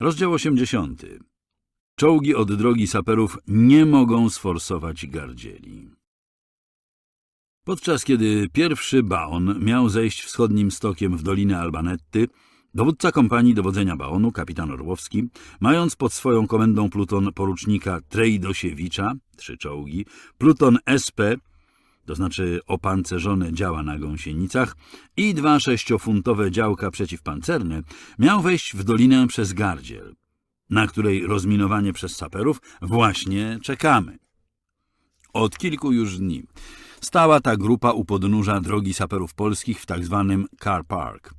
Rozdział 80. Czołgi od drogi saperów nie mogą sforsować gardzieli. Podczas kiedy pierwszy baon miał zejść wschodnim stokiem w dolinę Albanetty, dowódca kompanii dowodzenia baonu, kapitan Orłowski, mając pod swoją komendą pluton porucznika Trejdosiewicza, trzy czołgi, pluton SP, to znaczy opancerzone działa na gąsienicach, i dwa sześciofuntowe działka przeciwpancerne, miał wejść w dolinę przez gardziel, na której rozminowanie przez saperów właśnie czekamy. Od kilku już dni stała ta grupa u podnóża drogi saperów polskich w tak zwanym Car Park.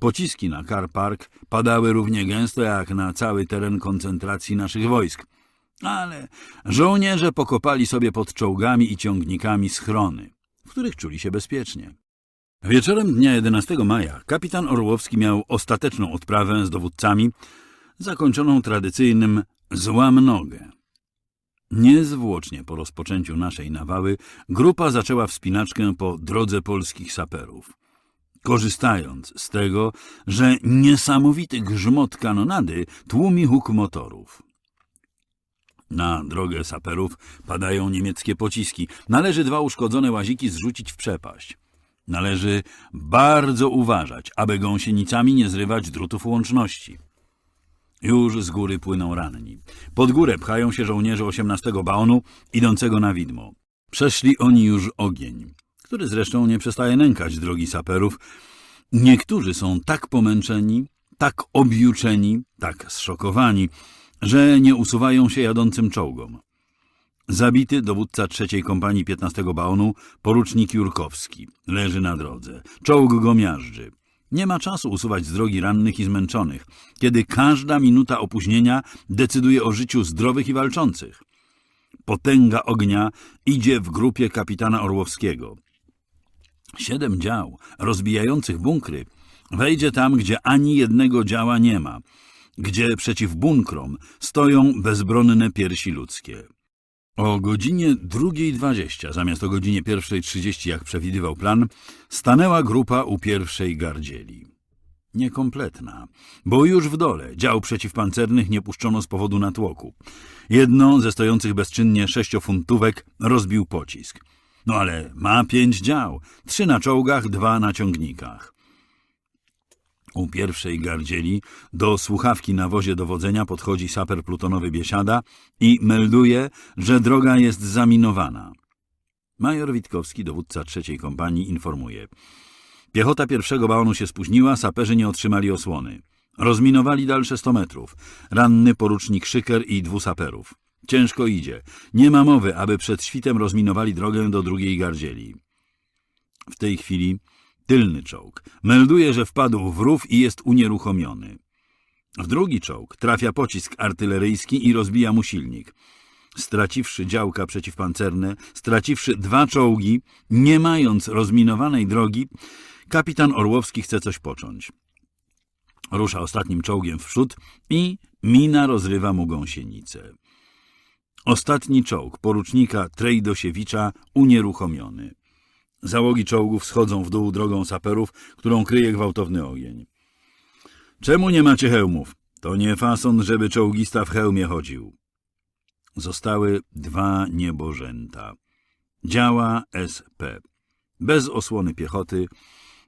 Pociski na Car Park padały równie gęsto jak na cały teren koncentracji naszych wojsk, ale żołnierze pokopali sobie pod czołgami i ciągnikami schrony, w których czuli się bezpiecznie. Wieczorem dnia 11 maja kapitan Orłowski miał ostateczną odprawę z dowódcami, zakończoną tradycyjnym złam nogę. Niezwłocznie po rozpoczęciu naszej nawały grupa zaczęła wspinaczkę po drodze polskich saperów. Korzystając z tego, że niesamowity grzmot kanonady tłumi huk motorów. Na drogę saperów padają niemieckie pociski. Należy dwa uszkodzone łaziki zrzucić w przepaść. Należy bardzo uważać, aby gąsienicami nie zrywać drutów łączności. Już z góry płyną ranni. Pod górę pchają się żołnierze 18 baonu idącego na widmo. Przeszli oni już ogień, który zresztą nie przestaje nękać drogi saperów. Niektórzy są tak pomęczeni, tak objuczeni, tak zszokowani, że nie usuwają się jadącym czołgom. Zabity dowódca trzeciej kompanii 15 baonu, porucznik Jurkowski, leży na drodze. Czołg go miażdży. Nie ma czasu usuwać z drogi rannych i zmęczonych, kiedy każda minuta opóźnienia decyduje o życiu zdrowych i walczących. Potęga ognia idzie w grupie kapitana Orłowskiego. Siedem dział rozbijających bunkry wejdzie tam, gdzie ani jednego działa nie ma, gdzie przeciw bunkrom stoją bezbronne piersi ludzkie. O godzinie 2.20 zamiast o godzinie 1.30, jak przewidywał plan, stanęła grupa u pierwszej gardzieli. Niekompletna, bo już w dole dział przeciwpancernych nie puszczono z powodu natłoku. Jedno ze stojących bezczynnie sześciofuntówek rozbił pocisk. No ale ma pięć dział, trzy na czołgach, dwa na ciągnikach. U pierwszej gardzieli do słuchawki na wozie dowodzenia podchodzi saper plutonowy Biesiada i melduje, że droga jest zaminowana. Major Witkowski, dowódca trzeciej kompanii, informuje. Piechota pierwszego baonu się spóźniła, saperzy nie otrzymali osłony. Rozminowali dalsze 100 metrów. Ranny porucznik Szyker i dwóch saperów. Ciężko idzie. Nie ma mowy, aby przed świtem rozminowali drogę do drugiej gardzieli. W tej chwili tylny czołg melduje, że wpadł w rów i jest unieruchomiony. W drugi czołg trafia pocisk artyleryjski i rozbija mu silnik. Straciwszy działka przeciwpancerne, straciwszy dwa czołgi, nie mając rozminowanej drogi, kapitan Orłowski chce coś począć. Rusza ostatnim czołgiem w przód i mina rozrywa mu gąsienicę. Ostatni czołg porucznika Trejdosiewicza unieruchomiony. Załogi czołgów schodzą w dół drogą saperów, którą kryje gwałtowny ogień. Czemu nie macie hełmów? To nie fason, żeby czołgista w hełmie chodził. Zostały dwa niebożęta. Działa SP. Bez osłony piechoty,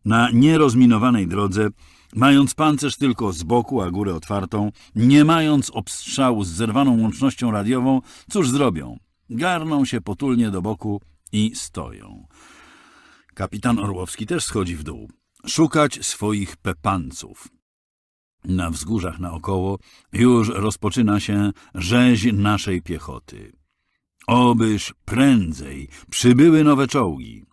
na nierozminowanej drodze, mając pancerz tylko z boku, a górę otwartą, nie mając obstrzału z zerwaną łącznością radiową, cóż zrobią? Garną się potulnie do boku i stoją. Kapitan Orłowski też schodzi w dół. Szukać swoich pepanców. Na wzgórzach naokoło już rozpoczyna się rzeź naszej piechoty. Obyż prędzej przybyły nowe czołgi.